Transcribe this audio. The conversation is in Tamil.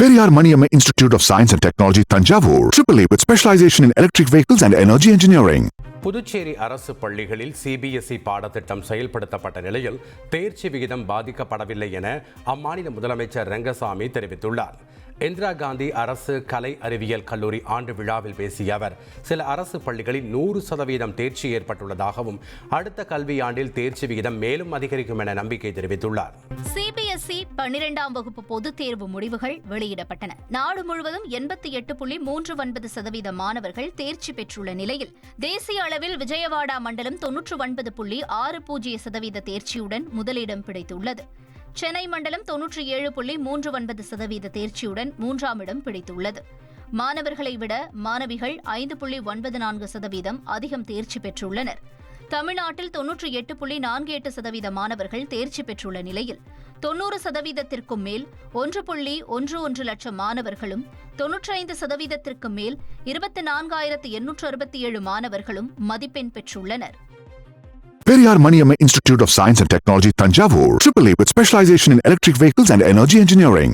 Periyar Maniamma Institute of Science and Technology, Tanjavur, AAA with specialization in electric vehicles and energy engineering. Puducherry அரசு பள்ளிகளில் சிபிஎஸ்இ பாடத்திட்டம் செயல்படுத்தப்பட்ட நிலையில் தேர்ச்சி விகிதம் பாதிக்கப்படவில்லை என அம்மாநில முதலமைச்சர் ரங்கசாமி தெரிவித்துள்ளார். இந்திரா காந்தி அரசு கலை அறிவியல் கல்லூரி ஆண்டு விழாவில் பேசிய அவர் சில அரசு பள்ளிகளில் நூறு சதவீதம் தேர்ச்சி ஏற்பட்டுள்ளதாகவும் அடுத்த கல்வியாண்டில் தேர்ச்சி விகிதம் மேலும் அதிகரிக்கும் என நம்பிக்கை தெரிவித்துள்ளார். சிபிஎஸ்இ பன்னிரெண்டாம் வகுப்பு பொதுத் தேர்வு முடிவுகள் வெளியிடப்பட்டன. நாடு முழுவதும் எண்பத்தி எட்டு புள்ளி மூன்று ஒன்பது சதவீத மாணவர்கள் தேர்ச்சி பெற்றுள்ள நிலையில் தேசிய அளவில் விஜயவாடா மண்டலம் தொன்னூற்று ஒன்பது புள்ளி ஆறு பூஜ்ஜிய சதவீத தேர்ச்சியுடன் முதலிடம் பிடித்துள்ளது. சென்னை மண்டலம் தொன்னூற்றி ஏழு புள்ளி மூன்று ஒன்பது சதவீத தேர்ச்சியுடன் மூன்றாம் இடம் பிடித்துள்ளது. மாணவர்களை விட மாணவிகள் ஐந்து புள்ளி ஒன்பது நான்கு சதவீதம் அதிகம் தேர்ச்சி பெற்றுள்ளனர். தமிழ்நாட்டில் தொன்னூற்றி எட்டு புள்ளி நான்கு எட்டு சதவீத மாணவர்கள் தேர்ச்சி பெற்றுள்ள நிலையில் தொன்னூறு சதவீதத்திற்கும் மேல் ஒன்று புள்ளி ஒன்று ஒன்று லட்சம் மாணவர்களும் தொன்னூற்றி ஐந்து சதவீதத்திற்கு மேல் இருபத்தி நான்காயிரத்து எண்ணூற்று அறுபத்தி ஏழு மாணவர்களும் மதிப்பெண் பெற்றுள்ளனர் Periyar Maniamma Institute of Science and Technology, Tanjavur, AAA with specialization in electric vehicles and energy engineering.